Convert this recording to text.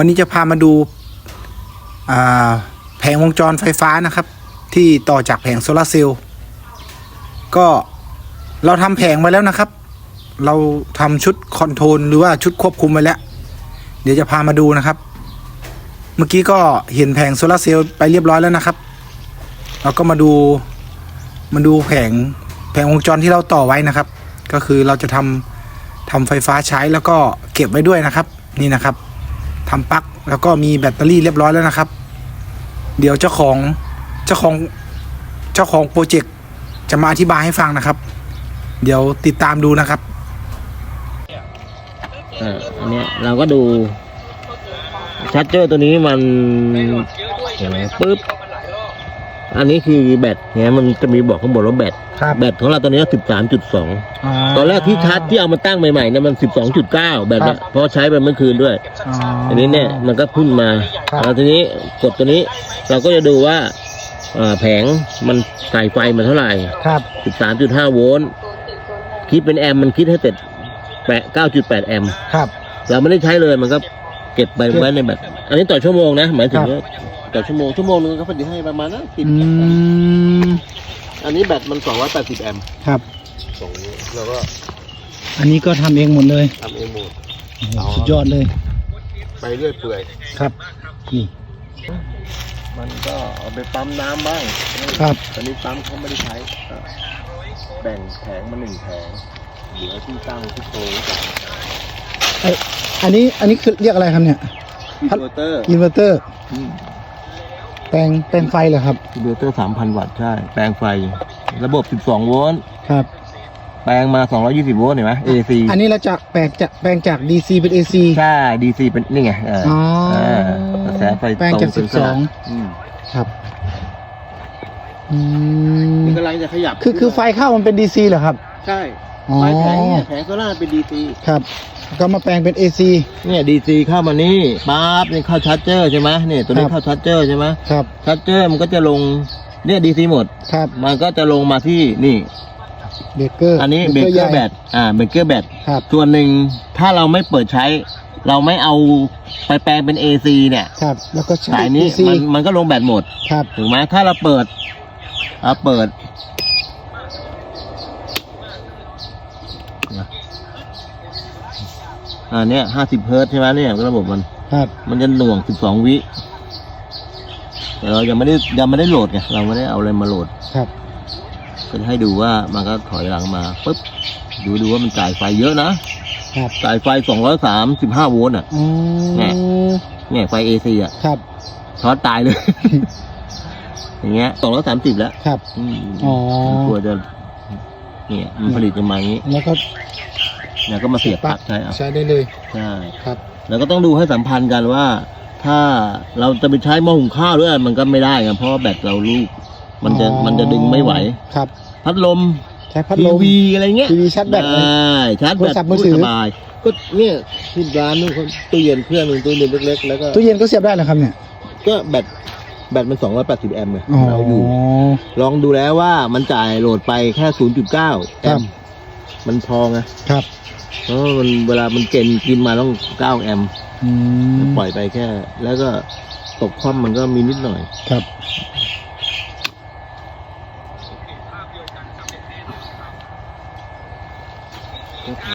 วันนี้จะพามาดูาแผงวงจรไฟฟ้านะครับ ที่ต่อจากแผงโซลาเซลล์ก็เราทำแผงไว้แล้วนะครับ เราทำชุดคอนโทรลหรือว่าชุดควบคุมไว้แล้ว เดี๋ยวจะพามาดูนะครับ เมื่อกี้ก็เห็นแผงโซลาเซลล์ไปเรียบร้อยแล้วนะครับ เราก็มาดูมาดูแผงแผงวงจรที่เราต่อไว้นะครับ ก็คือเราจะทำทำไฟฟ้าใช้แล้วก็เก็บไว้ด้วยนะครับ นี่นะครับ ทำปลั๊กแล้วก็มีแบตเตอรี่เรียบร้อยแล้วนะครับ เดี๋ยวเจ้าของเจ้าของเจ้าของโปรเจกต์จะมาอธิบายให้ฟังนะครับ เดี๋ยวติดตามดูนะครับอันเนี้ยเราก็ดูชาร์จเจอร์ตัวนี้มันอย่างไรปุ๊บอันนี้คือแบตเนี่ยมันจะมีบอกข้างบนว่าแบต ครับแบตของเราตอนนี้สิบสามจุดสองตอนแรกที่ชาร์จที่เอามาตั้งใหม่ๆเนี่ยมันสิบสองจุดเก้าแบตครัอะบเพราะใช้ไปเมื่อคืนด้วยอันนี้เนี่ยมันก็ขึ้นมาครับ แล้วทีนี้กดตัวนี้เราก็จะดูว่าอ่าแผงมันใส่ไฟมาเท่าไหร่ ครับสิบสามจุดห้าโวลต์ คิดเป็นแอมป์มันคิดให้เสร็จแปดเก้าจุดแปดแอมป์ครับ เราไม่ได้ใช้เลยมันก็เก็บไปเก็บ ไว้ในแบตอันนี้ต่อชั่วโมงนะ หมายถึงครับว่าต่อชั่วโมงชั่วโมงนึงก็ผลิตให้ประมาณนั้นสิบอืม อันนี้แบตมันสองร้อยแปดสิบแอมป์ครับ สองเราก็อันนี้ก็ทำเองหมดเลยทำเองหมด โอ้โหสุดยอดเลยไปเรื่อยเปื่อย ครับนี่มันก็เอาไปปั๊มน้ำบ้างครับ ตอนนี้ปั๊มเขาไม่ได้ใช้ก็แบ่งแผงมาหนึ่งแผงเหลือที่ตั้งที่โตไว้ก่อนไออันนี้อันนี้คือเรียกอะไรครับเนี่ย อินเวอร์เตอร์อินเวอร์เตอร์ แปลงแปลงไฟเหรอครับอินเวอร์เตอร์สามพันวัตต์ใช่ แปลงไฟ ระบบสิบสองโวลต์ครับ แปลงมาสองร้อยี่สิบโวลต์เห็นไหม AC อันนี้เราจะแปลงจากแปลงจาก DC เป็น AC ใช่ DC เป็นนี่ไงเอออ๋อเออกระแสไฟแปลงจากตร12อืมครับอืมนี่กำลังจะขยับคือคือไฟเข้ามันเป็น DC เหรอครับ ใช่ อ๋อไฟแผงเนี่ยแผงโซล่าร์เป็น DC ครับก็มาแปลงเป็น AC เนี่ย DC เข้ามานี่ปั๊บนี่เข้าชาร์จเจอร์ใช่ไหมเนี่ยตัวนี้ครับเข้าชาร์จเจอร์ใช่ไหมครับชาร์จเจอร์มันก็จะลงเนี่ย DC หมดครับ มันก็จะลงมาที่นี่เบเกอร์อันนี้เบเกอร์แบตอ่าเบเกอร์แบตครับส่วนหนึ่งถ้าเราไม่เปิดใช้ เราไม่เอาไปแปลงเป็น AC เนี่ยครับแล้วก็ใช้สายนี้ DC มันมันก็ลงแบตหมดครับถูกไหมถ้าเราเปิดเราเปิด อ่าเนี่ยห้าสิบเฮิร์ตซ์ใช่ไหมเนี่ยระบบมันครับ มันจะหน่วงสิบสองวิแต่เรายังไม่ได้ยังไม่ได้โหลดไงเราไม่ได้เอาอะไรมาโหลดครับ ก็จะให้ดูว่ามันก็ถอยหลังมาปุ๊บดูดูว่ามันจ่ายไฟเยอะนะครับจ่ายไฟสองร้อยสามสิบห้าโวลต์อะอืมเนี่ยเนี่ยไฟเอซีอะครับช็อตตายเลย อย่างเงี้ยสองร้อยสามสิบแล้วครับ อืมอ๋อมันกลัวจะ เนี่ยมันผลิตกันมาอย่างนี้ แล้วก็ แล้วก็มาเสียบปลั๊กใช่เอาใช้ได้เลยใช่ครับ แล้วก็ต้องดูให้สัมพันธ์กันว่า ถ้าเราจะไปใช้หม้อหุงข้าวด้วยมันก็ไม่ได้ไงเพราะว่าแบตเราลูก มันจะอ๋อมันจะดึงไม่ไหวครับ พัดลมใช้พัดทีลมวีอะไรเงี้ยทีวีชาร์จแบตเลยได้ชาร์จแบโทรตศัพท์มือถือสบายก็เนี่ยที่ร้านนู่นเขาตู้เย็นเครื่องหนึงตู้เย็นเล็กๆแล้วก็ตู้เย็นก็เสียบได้เหรอครับเนี่ย ก็แบตแบตมัน280 แอมป์ไงอ๋อเราอยู่ ลองดูแล้วว่ามันจ่ายโหลดไปแค่ 0.9 แอครับมป์มันพอไงครับ เพราะว่ามันเวลามันเกณฑ์กินมาต้อง9แอมป์อืมปล่อยไปแค่ แล้วก็ตกคว่ำมันก็มีนิดหน่อย ครับ